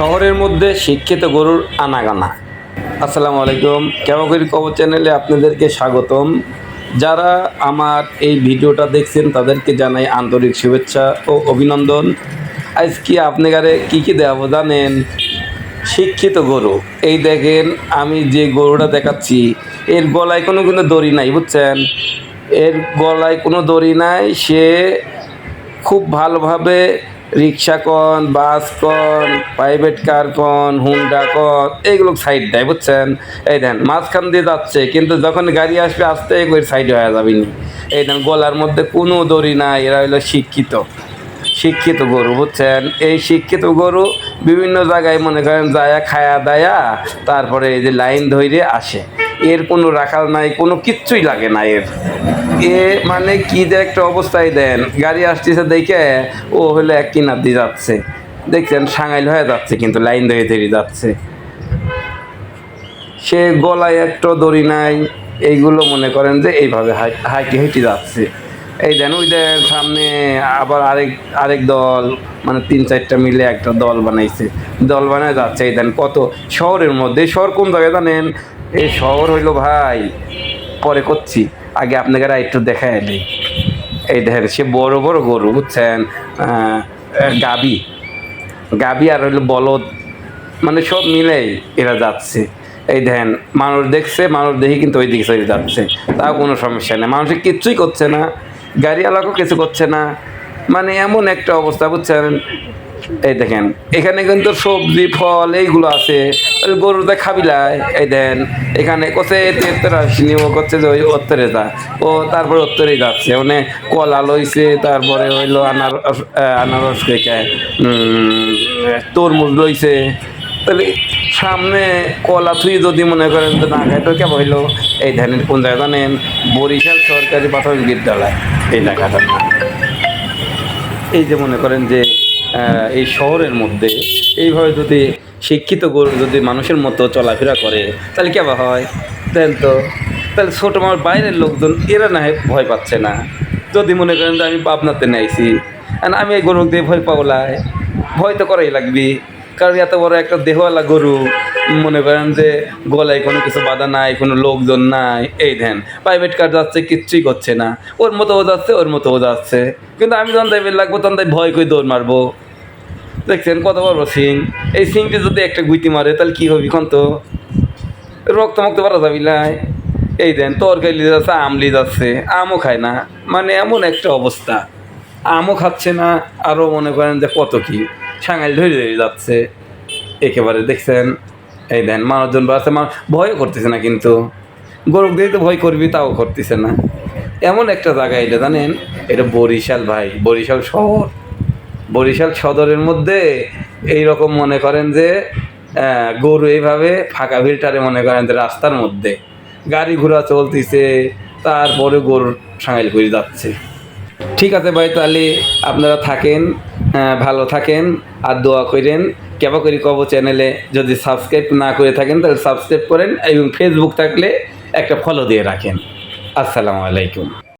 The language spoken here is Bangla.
শহরের মধ্যে শিক্ষিত গরুর আনাগানা। আসসালামু আলাইকুম। কেমন করি কবর চ্যানেলে আপনাদেরকে স্বাগতম। যারা আমার এই ভিডিওটা দেখছেন, তাদেরকে জানাই আন্তরিক শুভেচ্ছা ও অভিনন্দন। আজকে আপনাগারে কী কী দেখাবো জানেন? শিক্ষিত গরু। এই দেখেন, আমি যে গরুটা দেখাচ্ছি, এর গলায় কোনো কিন্তু দড়ি নাই, বুঝছেন? এর গলায় কোনো দড়ি নাই। সে খুব ভালোভাবে রিক্সা কন, বাস কন প্রাইভেট কার কন হুন্ডা কন, এইগুলো সাইড দেয়, বুঝছেন? এই দেন, মাঝখান দিয়ে যাচ্ছে, কিন্তু যখন গাড়ি আসবে, আসতে করে সাইড হয়ে যাবে নি। এই দেন, গলার মধ্যে কোনো দড়ি নাই, এরা হলো শিক্ষিত। শিক্ষিত গরু, বুঝছেন? এই শিক্ষিত গরু বিভিন্ন জায়গায় মনে করেন যায়া, খায়া দায়া, তারপরে এই যে লাইন ধরে আসে। এর কোনো রাখাল নাই, কোনো কিচ্ছুই লাগে না এর। এ মানে কি যে একটা অবস্থায় দেন, গাড়ি আসতেছে দেখে ও হলো এক কিনার দিয়ে যাচ্ছে। দেখছেন, সাঙাইল হয়ে যাচ্ছে, কিন্তু লাইন ধরে ধরে যাচ্ছে। সে গলায় একটা দড়ি নাই, এইগুলো মনে করেন যে এইভাবে হাই- হাইটে হেঁটে যাচ্ছে। এই দেন, ওই দেন সামনে আবার আরেক আরেক দল মানে তিন চারটা মিলে একটা দল বানাইছে। দল বানায় যাচ্ছে, এই দেন কত শহরের মধ্যে, শহর কোন জায়গায় জানেন? এই শহর হইল ভাই, পরে করছি। আগে আপনাকে একটু দেখা এলি এই দেখেন, সে বড় বড় গরু, বুঝছেন? গাবি। গাবি আর হইল বলদ। মানে সব মিলেই এরা যাচ্ছে। এই দেখেন, মানুষ দেখছে, মানুষ দেখি কিন্তু ওই দিকে চলে যাচ্ছে। তাও কোনো সমস্যা নেই। মানুষ কিচ্ছুই করছে না। গাড়িওয়ালাকেও কিছু করছে না। মানে এমন একটা অবস্থা, বুঝছেন? এই দেখেন, এখানে কিন্তু সবজি, ফল এইগুলো আছে। গরুতে খাবিলায় এই দেন, এখানে কোথায় এতে উত্তর আসিনি ও করছে যে ওই উত্তরে যা। ও তারপরে উত্তরেই যাচ্ছে মানে কলা লইছে, তারপরে হইল আনারস আনারস থেকে তরমুজ লইছে। তাহলে সামনে কলা থুই যদি মনে করেন তো না খায় তো কেমন হইল? এই ধানের কোন জায়গা জানেন? বরিশাল সরকারি প্রাথমিক বিদ্যালয়। এই নাম এই যে মনে করেন যে এই শহরের মধ্যে এইভাবে যদি শিক্ষিত গরু যদি মানুষের মতো চলাফেরা করে, তাহলে কেবা হয়? তাহলে তো, তাহলে ছোটো আমার বাইরের লোকজন, এরা না ভয় পাচ্ছে না। যদি মনে করেন যে আমি পাবনাতে নাইছি, আর আমি এই গরু দিয়ে ভয় পাওলাই ভয় তো করাই লাগবি, কারণ এত বড় একটা দেহওয়ালা গরু মনে করেন যে গলায় কোনো কিছু বাধা নাই, কোনো লোকজন নাই, এই ধ্যান প্রাইভেট কার যাচ্ছে, কিচ্ছুই করছে না। ওর মতো ও যাচ্ছে, ওর মতো ও যাচ্ছে। কিন্তু আমি যখন তাই লাগবো, তখন তাই ভয় করে দৌড় মারবো। দেখছেন কত বড় সিং। এই সিংটি যদি একটা গুইতি মারে, তাহলে কী হবি কোন তো? রক্ত মুক্ত পারা যাবি লাই এই দেন, তরকারি যাচ্ছে, আম লিয়ে যাচ্ছে। আমও খায় না। মানে এমন একটা অবস্থা। আমও খাচ্ছে না, আরও মনে করেন যে কত কি। সাঙাল ধরে ধরে যাচ্ছে। একেবারে দেখছেন এই দেন, মানুষজন বাড়ছে মানুষ ভয়ও করতেছে না কিন্তু। গরু দিয়ে তো ভয় করবি, তাও করতেছে না। এমন একটা জায়গা এটা জানেন? এটা বরিশাল ভাই, বরিশাল শহর। বরিশাল সদরের মধ্যে এই রকম মনে করেন যে গরু এইভাবে ফাঁকা ফিল্টারে মনে করেন যে রাস্তার মধ্যে। গাড়ি ঘোড়া চলতেছে, তারপরে গরুর সাঙাইল করে যাচ্ছে। ঠিক আছে ভাই, তাহলে আপনারা থাকেন ভালো থাকেন, আর দোয়া করেন। কেবা করি কব চ্যানেলে যদি সাবস্ক্রাইব না করে থাকেন, তাহলে সাবস্ক্রাইব করেন এবং ফেসবুক থাকলে একটা ফলো দিয়ে রাখেন। আসসালামু আলাইকুম।